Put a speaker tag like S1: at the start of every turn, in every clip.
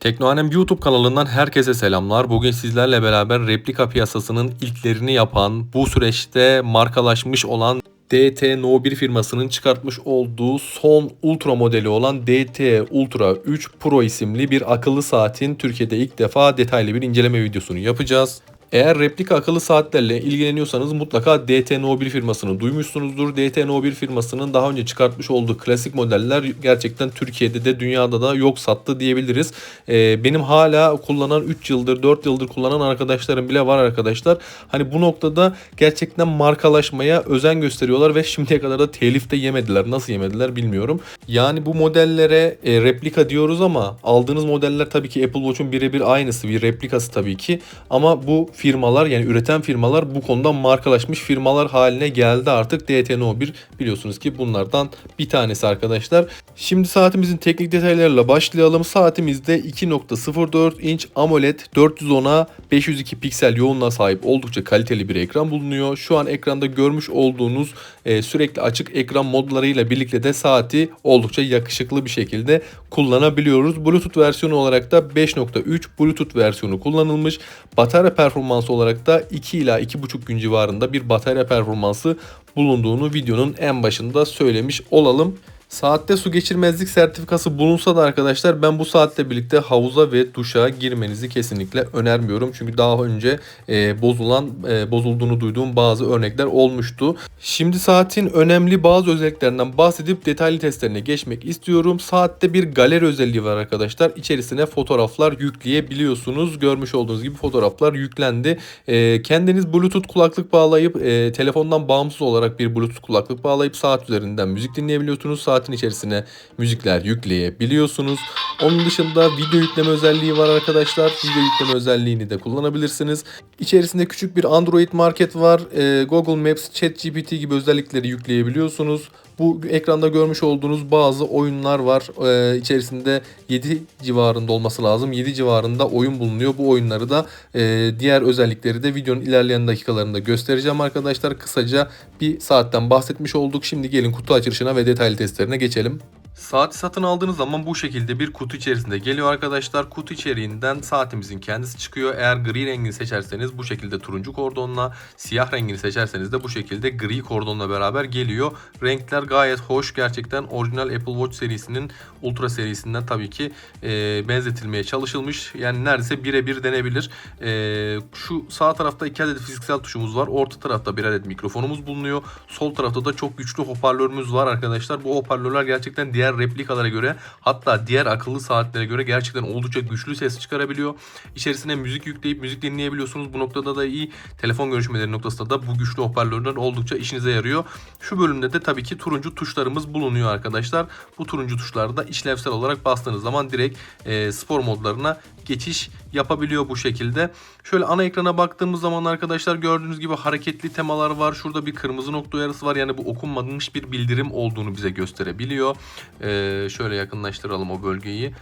S1: Teknoanem YouTube kanalından herkese selamlar. Bugün sizlerle beraber replika piyasasının ilklerini yapan, bu süreçte markalaşmış olan DT No1 firmasının çıkartmış olduğu son ultra modeli olan DT Ultra 3 Pro isimli bir akıllı saatin Türkiye'de ilk defa detaylı bir inceleme videosunu yapacağız. Eğer replika akıllı saatlerle ilgileniyorsanız mutlaka DT No1 firmasını duymuşsunuzdur. DT No1 firmasının daha önce çıkartmış olduğu klasik modeller gerçekten Türkiye'de de dünyada da yok sattı diyebiliriz. Ee, benim hala kullanan 3 yıldır 4 yıldır kullanan arkadaşlarım bile var arkadaşlar. Hani bu noktada gerçekten markalaşmaya özen gösteriyorlar ve şimdiye kadar da telif de yemediler. Nasıl yemediler bilmiyorum. Yani bu modellere e, replika diyoruz ama aldığınız modeller tabii ki Apple Watch'un birebir aynısı bir replikası tabii ki. Ama bu firmalar yani üreten firmalar bu konuda markalaşmış firmalar haline geldi artık. DTNO1 biliyorsunuz ki bunlardan bir tanesi arkadaşlar. Şimdi saatimizin teknik detaylarıyla başlayalım. Saatimizde 2.04 inç AMOLED 410'a 502 piksel yoğunluğa sahip oldukça kaliteli bir ekran bulunuyor. Şu an ekranda görmüş olduğunuz e, sürekli açık ekran modlarıyla birlikte de saati oldukça yakışıklı bir şekilde kullanabiliyoruz. Bluetooth versiyonu olarak da 5.3 Bluetooth versiyonu kullanılmış. Batarya performansı olarak da 2 ila 2.5 gün civarında bir batarya performansı bulunduğunu videonun en başında söylemiş olalım. Saatte su geçirmezlik sertifikası bulunsa da arkadaşlar ben bu saatle birlikte havuza ve duşa girmenizi kesinlikle önermiyorum. Çünkü daha önce e, bozulan e, bozulduğunu duyduğum bazı örnekler olmuştu. Şimdi saatin önemli bazı özelliklerinden bahsedip detaylı testlerine geçmek istiyorum. Saatte bir galeri özelliği var arkadaşlar. İçerisine fotoğraflar yükleyebiliyorsunuz. Görmüş olduğunuz gibi fotoğraflar yüklendi. E, kendiniz bluetooth kulaklık bağlayıp e, telefondan bağımsız olarak bir bluetooth kulaklık bağlayıp saat üzerinden müzik dinleyebiliyorsunuz. Saat saatin içerisine müzikler yükleyebiliyorsunuz. Onun dışında video yükleme özelliği var arkadaşlar. Video yükleme özelliğini de kullanabilirsiniz. İçerisinde küçük bir Android market var. Ee, Google Maps, ChatGPT gibi özellikleri yükleyebiliyorsunuz. Bu ekranda görmüş olduğunuz bazı oyunlar var. Ee, içerisinde 7 civarında olması lazım. 7 civarında oyun bulunuyor. Bu oyunları da e, diğer özellikleri de videonun ilerleyen dakikalarında göstereceğim arkadaşlar. Kısaca bir saatten bahsetmiş olduk. Şimdi gelin kutu açılışına ve detaylı testlerine geçelim. Saati satın aldığınız zaman bu şekilde bir kutu içerisinde geliyor arkadaşlar. Kutu içeriğinden saatimizin kendisi çıkıyor. Eğer gri rengini seçerseniz bu şekilde turuncu kordonla, siyah rengini seçerseniz de bu şekilde gri kordonla beraber geliyor. Renkler gayet hoş. Gerçekten orijinal Apple Watch serisinin Ultra serisinden tabii ki e, benzetilmeye çalışılmış. Yani neredeyse birebir denebilir. E, şu sağ tarafta iki adet fiziksel tuşumuz var. Orta tarafta bir adet mikrofonumuz bulunuyor. Sol tarafta da çok güçlü hoparlörümüz var arkadaşlar. Bu hoparlörler gerçekten diğer replikalara göre hatta diğer akıllı saatlere göre gerçekten oldukça güçlü ses çıkarabiliyor. İçerisine müzik yükleyip müzik dinleyebiliyorsunuz. Bu noktada da iyi. Telefon görüşmeleri noktasında da bu güçlü hoparlörler oldukça işinize yarıyor. Şu bölümde de tabii ki turuncu tuşlarımız bulunuyor arkadaşlar. Bu turuncu tuşlarda işlevsel olarak bastığınız zaman direkt e, spor modlarına geçiş yapabiliyor bu şekilde. Şöyle ana ekrana baktığımız zaman arkadaşlar gördüğünüz gibi hareketli temalar var. Şurada bir kırmızı nokta uyarısı var. Yani bu okunmamış bir bildirim olduğunu bize gösterebiliyor. Ee, şöyle yakınlaştıralım o bölgeyi.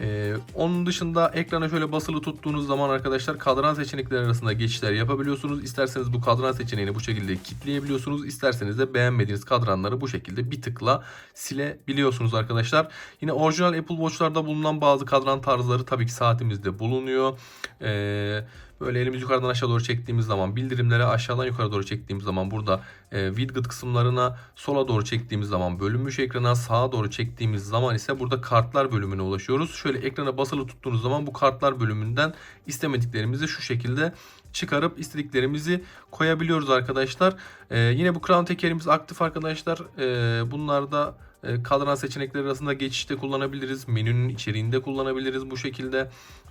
S1: Ee, onun dışında ekrana şöyle basılı tuttuğunuz zaman arkadaşlar kadran seçenekleri arasında geçişler yapabiliyorsunuz. İsterseniz bu kadran seçeneğini bu şekilde kilitleyebiliyorsunuz. İsterseniz de beğenmediğiniz kadranları bu şekilde bir tıkla silebiliyorsunuz arkadaşlar. Yine orijinal Apple Watch'larda bulunan bazı kadran tarzları tabii ki saatimizde bulunuyor. Eee Böyle elimizi yukarıdan aşağı doğru çektiğimiz zaman bildirimleri aşağıdan yukarı doğru çektiğimiz zaman burada e, widget kısımlarına sola doğru çektiğimiz zaman bölünmüş ekrana sağa doğru çektiğimiz zaman ise burada kartlar bölümüne ulaşıyoruz. Şöyle ekrana basılı tuttuğunuz zaman bu kartlar bölümünden istemediklerimizi şu şekilde çıkarıp istediklerimizi koyabiliyoruz arkadaşlar. Ee, yine bu crown tekerimiz aktif arkadaşlar. Ee, bunlarda e, kadran seçenekleri arasında geçişte kullanabiliriz. Menünün içeriğinde kullanabiliriz bu şekilde.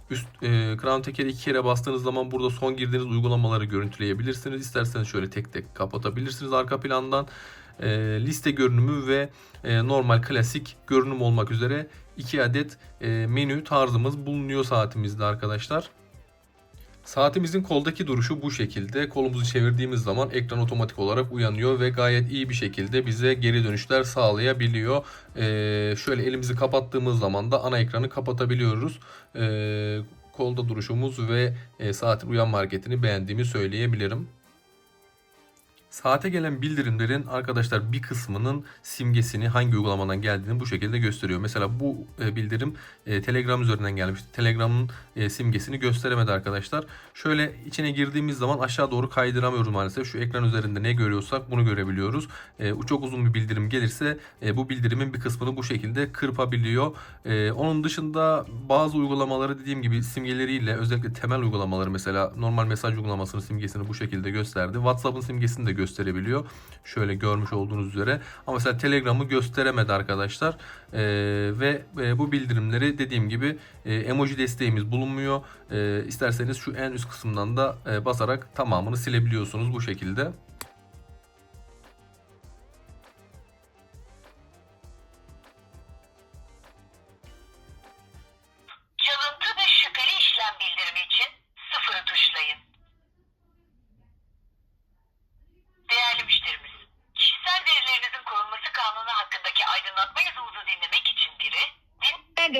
S1: Üst e, Crown Teker'i iki kere bastığınız zaman burada son girdiğiniz uygulamaları görüntüleyebilirsiniz. İsterseniz şöyle tek tek kapatabilirsiniz arka plandan. E, liste görünümü ve e, normal klasik görünüm olmak üzere iki adet e, menü tarzımız bulunuyor saatimizde arkadaşlar. Saatimizin koldaki duruşu bu şekilde. Kolumuzu çevirdiğimiz zaman ekran otomatik olarak uyanıyor ve gayet iyi bir şekilde bize geri dönüşler sağlayabiliyor. Ee, şöyle elimizi kapattığımız zaman da ana ekranı kapatabiliyoruz. Ee, kolda duruşumuz ve e, saatin uyanma hareketini beğendiğimi söyleyebilirim. Saate gelen bildirimlerin arkadaşlar bir kısmının simgesini hangi uygulamadan geldiğini bu şekilde gösteriyor. Mesela bu e, bildirim e, Telegram üzerinden gelmişti. Telegram'ın e, simgesini gösteremedi arkadaşlar. Şöyle içine girdiğimiz zaman aşağı doğru kaydıramıyoruz maalesef. Şu ekran üzerinde ne görüyorsak bunu görebiliyoruz. Çok uzun bir bildirim gelirse bu bildirimin bir kısmını bu şekilde kırpabiliyor. Onun dışında bazı uygulamaları dediğim gibi simgeleriyle özellikle temel uygulamaları mesela normal mesaj uygulamasının simgesini bu şekilde gösterdi. WhatsApp'ın simgesini de gösterebiliyor. Şöyle görmüş olduğunuz üzere. Ama mesela Telegram'ı gösteremedi arkadaşlar. E, ve e, bu bildirimleri dediğim gibi e, emoji desteğimiz bulunmuyor. E, isterseniz şu en üst kısımdan da e, basarak tamamını silebiliyorsunuz bu şekilde.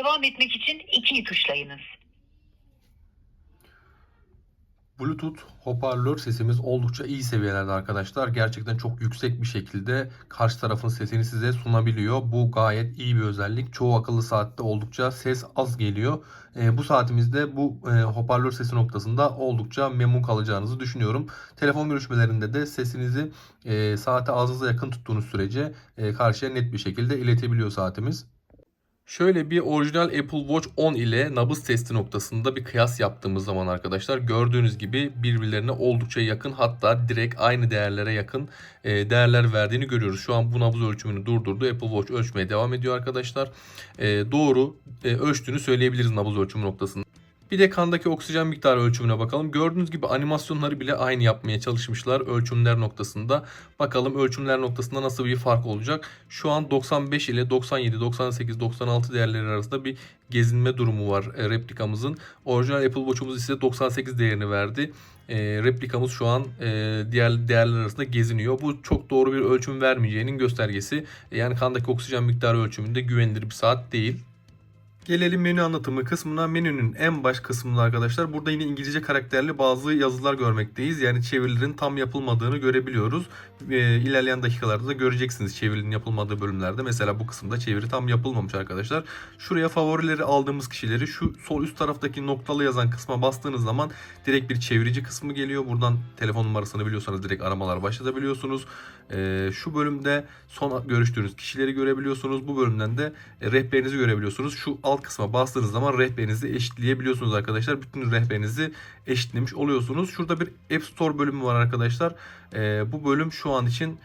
S2: Devam etmek için ikiyi tuşlayınız.
S1: Bluetooth hoparlör sesimiz oldukça iyi seviyelerde arkadaşlar. Gerçekten çok yüksek bir şekilde karşı tarafın sesini size sunabiliyor. Bu gayet iyi bir özellik. Çoğu akıllı saatte oldukça ses az geliyor. E, bu saatimizde bu e, hoparlör sesi noktasında oldukça memnun kalacağınızı düşünüyorum. Telefon görüşmelerinde de sesinizi e, saate ağzınıza yakın tuttuğunuz sürece e, karşıya net bir şekilde iletebiliyor saatimiz. Şöyle bir orijinal Apple Watch 10 ile nabız testi noktasında bir kıyas yaptığımız zaman arkadaşlar gördüğünüz gibi birbirlerine oldukça yakın hatta direkt aynı değerlere yakın e, değerler verdiğini görüyoruz. Şu an bu nabız ölçümünü durdurdu. Apple Watch ölçmeye devam ediyor arkadaşlar. E, doğru e, ölçtüğünü söyleyebiliriz nabız ölçümü noktasında. Bir de kandaki oksijen miktarı ölçümüne bakalım. Gördüğünüz gibi animasyonları bile aynı yapmaya çalışmışlar ölçümler noktasında. Bakalım ölçümler noktasında nasıl bir fark olacak. Şu an 95 ile 97, 98, 96 değerleri arasında bir gezinme durumu var e, replikamızın. Orijinal Apple Watch'umuz ise 98 değerini verdi. E, replikamız şu an e, diğer değerler arasında geziniyor. Bu çok doğru bir ölçüm vermeyeceğinin göstergesi. E, yani kandaki oksijen miktarı ölçümünde güvenilir bir saat değil. Gelelim menü anlatımı kısmına. Menünün en baş kısmında arkadaşlar burada yine İngilizce karakterli bazı yazılar görmekteyiz. Yani çevirilerin tam yapılmadığını görebiliyoruz. E, ilerleyen dakikalarda da göreceksiniz çevirinin yapılmadığı bölümlerde. Mesela bu kısımda çeviri tam yapılmamış arkadaşlar. Şuraya favorileri aldığımız kişileri şu sol üst taraftaki noktalı yazan kısma bastığınız zaman direkt bir çevirici kısmı geliyor. Buradan telefon numarasını biliyorsanız direkt aramalar başlatabiliyorsunuz. E, şu bölümde son görüştüğünüz kişileri görebiliyorsunuz. Bu bölümden de e, rehberinizi görebiliyorsunuz. Şu alt kısma bastığınız zaman rehberinizi eşitleyebiliyorsunuz arkadaşlar. Bütün rehberinizi eşitlemiş oluyorsunuz. Şurada bir App Store bölümü var arkadaşlar. Ee, bu bölüm şu an için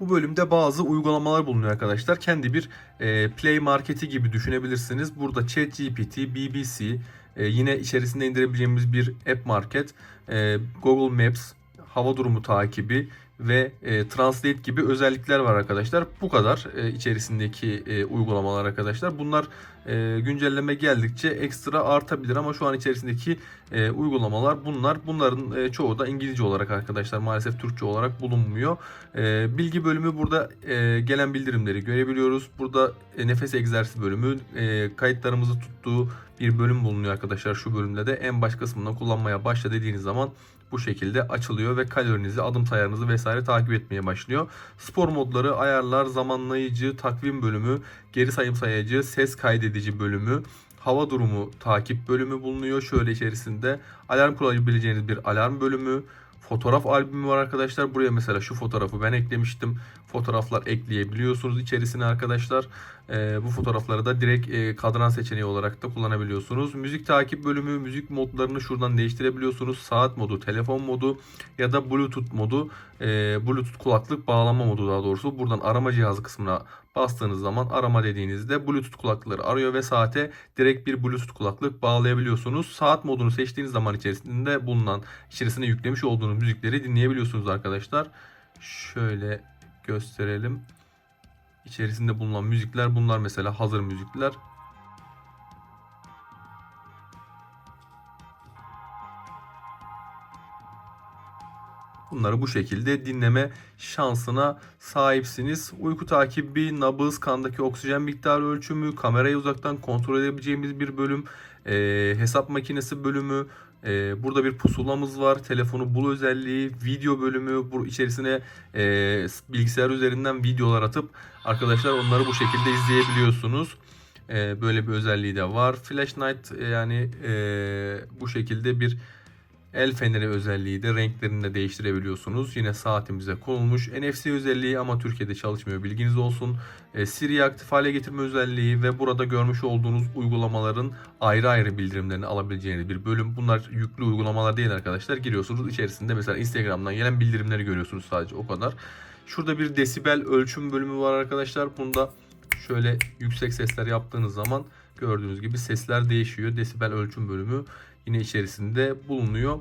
S1: bu bölümde bazı uygulamalar bulunuyor arkadaşlar. Kendi bir e, Play Market'i gibi düşünebilirsiniz. Burada ChatGPT, BBC, e, yine içerisinde indirebileceğimiz bir App Market, e, Google Maps, hava durumu takibi ve e, Translate gibi özellikler var arkadaşlar. Bu kadar e, içerisindeki e, uygulamalar arkadaşlar. Bunlar e, güncelleme geldikçe ekstra artabilir ama şu an içerisindeki e, uygulamalar bunlar. Bunların e, çoğu da İngilizce olarak arkadaşlar maalesef Türkçe olarak bulunmuyor. E, bilgi bölümü burada e, gelen bildirimleri görebiliyoruz. Burada e, nefes egzersizi bölümü e, kayıtlarımızı tuttuğu bir bölüm bulunuyor arkadaşlar şu bölümde de en baş kısmından kullanmaya başla dediğiniz zaman bu şekilde açılıyor ve kalorinizi, adım sayarınızı vesaire takip etmeye başlıyor. Spor modları, ayarlar, zamanlayıcı, takvim bölümü, geri sayım sayacı, ses kaydedici bölümü, hava durumu takip bölümü bulunuyor. Şöyle içerisinde alarm kurabileceğiniz bir alarm bölümü, fotoğraf albümü var arkadaşlar. Buraya mesela şu fotoğrafı ben eklemiştim. Fotoğraflar ekleyebiliyorsunuz içerisine arkadaşlar. Ee, bu fotoğrafları da direkt e, kadran seçeneği olarak da kullanabiliyorsunuz. Müzik takip bölümü, müzik modlarını şuradan değiştirebiliyorsunuz. Saat modu, telefon modu ya da Bluetooth modu. E, Bluetooth kulaklık bağlama modu daha doğrusu. Buradan arama cihazı kısmına bastığınız zaman arama dediğinizde Bluetooth kulaklıkları arıyor ve saate direkt bir Bluetooth kulaklık bağlayabiliyorsunuz. Saat modunu seçtiğiniz zaman içerisinde bulunan içerisine yüklemiş olduğunuz müzikleri dinleyebiliyorsunuz arkadaşlar. Şöyle gösterelim. İçerisinde bulunan müzikler bunlar mesela hazır müzikler. Bunları bu şekilde dinleme şansına sahipsiniz. Uyku takibi, nabız, kandaki oksijen miktarı ölçümü, kamerayı uzaktan kontrol edebileceğimiz bir bölüm, e, hesap makinesi bölümü, e, burada bir pusulamız var, telefonu bul özelliği, video bölümü, bu içerisine e, bilgisayar üzerinden videolar atıp arkadaşlar onları bu şekilde izleyebiliyorsunuz. E, böyle bir özelliği de var. Flash Night e, yani e, bu şekilde bir El feneri özelliği de renklerini de değiştirebiliyorsunuz. Yine saatimize konulmuş. NFC özelliği ama Türkiye'de çalışmıyor bilginiz olsun. E, Siri aktif hale getirme özelliği ve burada görmüş olduğunuz uygulamaların ayrı ayrı bildirimlerini alabileceğiniz bir bölüm. Bunlar yüklü uygulamalar değil arkadaşlar. Giriyorsunuz içerisinde mesela Instagram'dan gelen bildirimleri görüyorsunuz sadece o kadar. Şurada bir desibel ölçüm bölümü var arkadaşlar. Bunda şöyle yüksek sesler yaptığınız zaman gördüğünüz gibi sesler değişiyor. Desibel ölçüm bölümü yine içerisinde bulunuyor.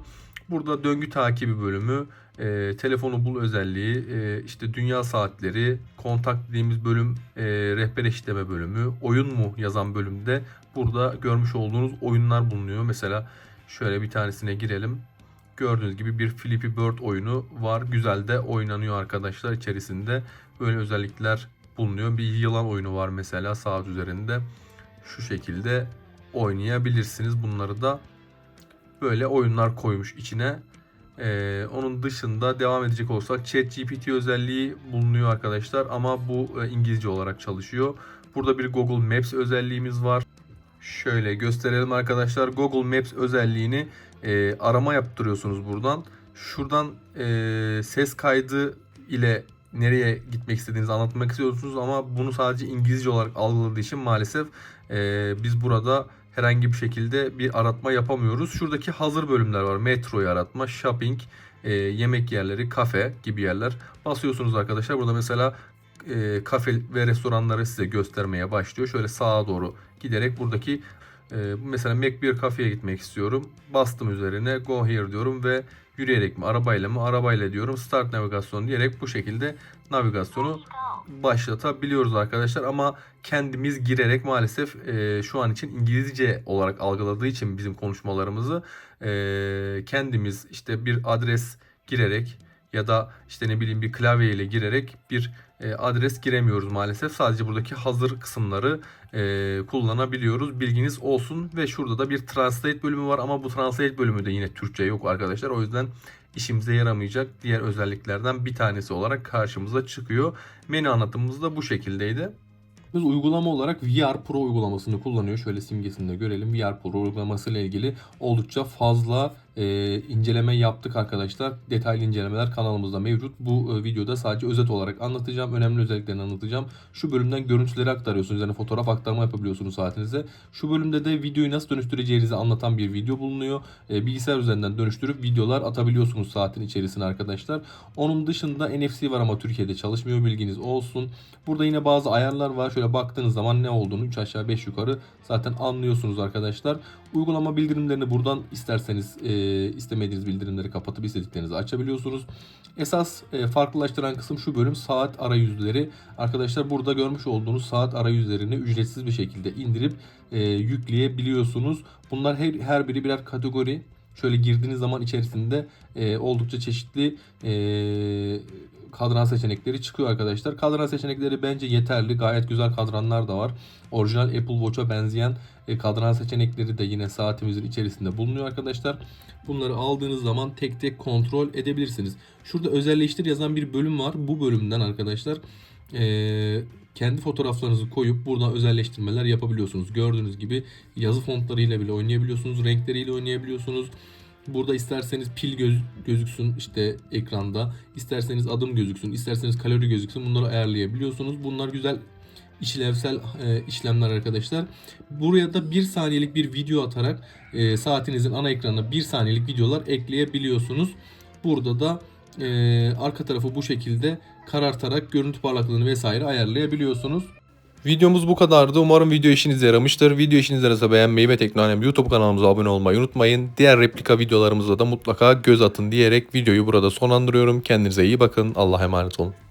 S1: Burada döngü takibi bölümü, e, telefonu bul özelliği, e, işte dünya saatleri, kontak dediğimiz bölüm, e, rehber eşitleme bölümü, oyun mu yazan bölümde burada görmüş olduğunuz oyunlar bulunuyor. Mesela şöyle bir tanesine girelim. Gördüğünüz gibi bir Flippy Bird oyunu var. Güzel de oynanıyor arkadaşlar içerisinde. Böyle özellikler bulunuyor. Bir yılan oyunu var mesela saat üzerinde. Şu şekilde oynayabilirsiniz. Bunları da böyle oyunlar koymuş içine. Ee, onun dışında devam edecek olursak ChatGPT özelliği bulunuyor arkadaşlar ama bu e, İngilizce olarak çalışıyor. Burada bir Google Maps özelliğimiz var. Şöyle gösterelim arkadaşlar. Google Maps özelliğini e, arama yaptırıyorsunuz buradan. Şuradan e, ses kaydı ile nereye gitmek istediğinizi anlatmak istiyorsunuz ama bunu sadece İngilizce olarak algıladığı için maalesef e, biz burada herhangi bir şekilde bir aratma yapamıyoruz. Şuradaki hazır bölümler var. Metroyu aratma, shopping, e, yemek yerleri, kafe gibi yerler. Basıyorsunuz arkadaşlar. Burada mesela e, kafe ve restoranları size göstermeye başlıyor. Şöyle sağa doğru giderek buradaki e, mesela McBeer kafeye gitmek istiyorum. Bastım üzerine go here diyorum ve yürüyerek mi arabayla mı arabayla diyorum start navigasyon diyerek bu şekilde navigasyonu başlatabiliyoruz arkadaşlar ama kendimiz girerek maalesef e, şu an için İngilizce olarak algıladığı için bizim konuşmalarımızı e, kendimiz işte bir adres girerek ya da işte ne bileyim bir klavye ile girerek bir e, adres giremiyoruz maalesef. Sadece buradaki hazır kısımları e, kullanabiliyoruz. Bilginiz olsun ve şurada da bir translate bölümü var ama bu translate bölümü de yine Türkçe yok arkadaşlar. O yüzden işimize yaramayacak diğer özelliklerden bir tanesi olarak karşımıza çıkıyor. Menü anlatımımız da bu şekildeydi. Biz uygulama olarak VR Pro uygulamasını kullanıyor. Şöyle simgesini de görelim. VR Pro uygulaması ile ilgili oldukça fazla e, inceleme yaptık arkadaşlar. Detaylı incelemeler kanalımızda mevcut. Bu e, videoda sadece özet olarak anlatacağım. Önemli özelliklerini anlatacağım. Şu bölümden görüntüleri aktarıyorsunuz. Yani fotoğraf aktarma yapabiliyorsunuz saatinize. Şu bölümde de videoyu nasıl dönüştüreceğinizi anlatan bir video bulunuyor. E, bilgisayar üzerinden dönüştürüp videolar atabiliyorsunuz saatin içerisine arkadaşlar. Onun dışında NFC var ama Türkiye'de çalışmıyor bilginiz olsun. Burada yine bazı ayarlar var. Şöyle baktığınız zaman ne olduğunu 3 aşağı 5 yukarı zaten anlıyorsunuz arkadaşlar. Uygulama bildirimlerini buradan isterseniz e, istemediğiniz bildirimleri kapatıp istediklerinizi açabiliyorsunuz. Esas e, farklılaştıran kısım şu bölüm saat arayüzleri. Arkadaşlar burada görmüş olduğunuz saat arayüzlerini ücretsiz bir şekilde indirip e, yükleyebiliyorsunuz. Bunlar her, her biri birer kategori. Şöyle girdiğiniz zaman içerisinde e, oldukça çeşitli e, kadran seçenekleri çıkıyor arkadaşlar. Kadran seçenekleri bence yeterli. Gayet güzel kadranlar da var. Orijinal Apple Watch'a benzeyen e, kadran seçenekleri de yine saatimizin içerisinde bulunuyor arkadaşlar. Bunları aldığınız zaman tek tek kontrol edebilirsiniz. Şurada özelleştir yazan bir bölüm var. Bu bölümden arkadaşlar e, kendi fotoğraflarınızı koyup buradan özelleştirmeler yapabiliyorsunuz. Gördüğünüz gibi yazı fontlarıyla bile oynayabiliyorsunuz. Renkleriyle oynayabiliyorsunuz. Burada isterseniz pil göz, gözüksün işte ekranda. isterseniz adım gözüksün. isterseniz kalori gözüksün. Bunları ayarlayabiliyorsunuz. Bunlar güzel işlevsel e, işlemler arkadaşlar. Buraya da 1 saniyelik bir video atarak e, saatinizin ana ekranına 1 saniyelik videolar ekleyebiliyorsunuz. Burada da e, arka tarafı bu şekilde karartarak görüntü parlaklığını vesaire ayarlayabiliyorsunuz. Videomuz bu kadardı. Umarım video işinize yaramıştır. Video işinize yarasa beğenmeyi ve Teknoanem YouTube kanalımıza abone olmayı unutmayın. Diğer replika videolarımıza da mutlaka göz atın diyerek videoyu burada sonlandırıyorum. Kendinize iyi bakın. Allah'a emanet olun.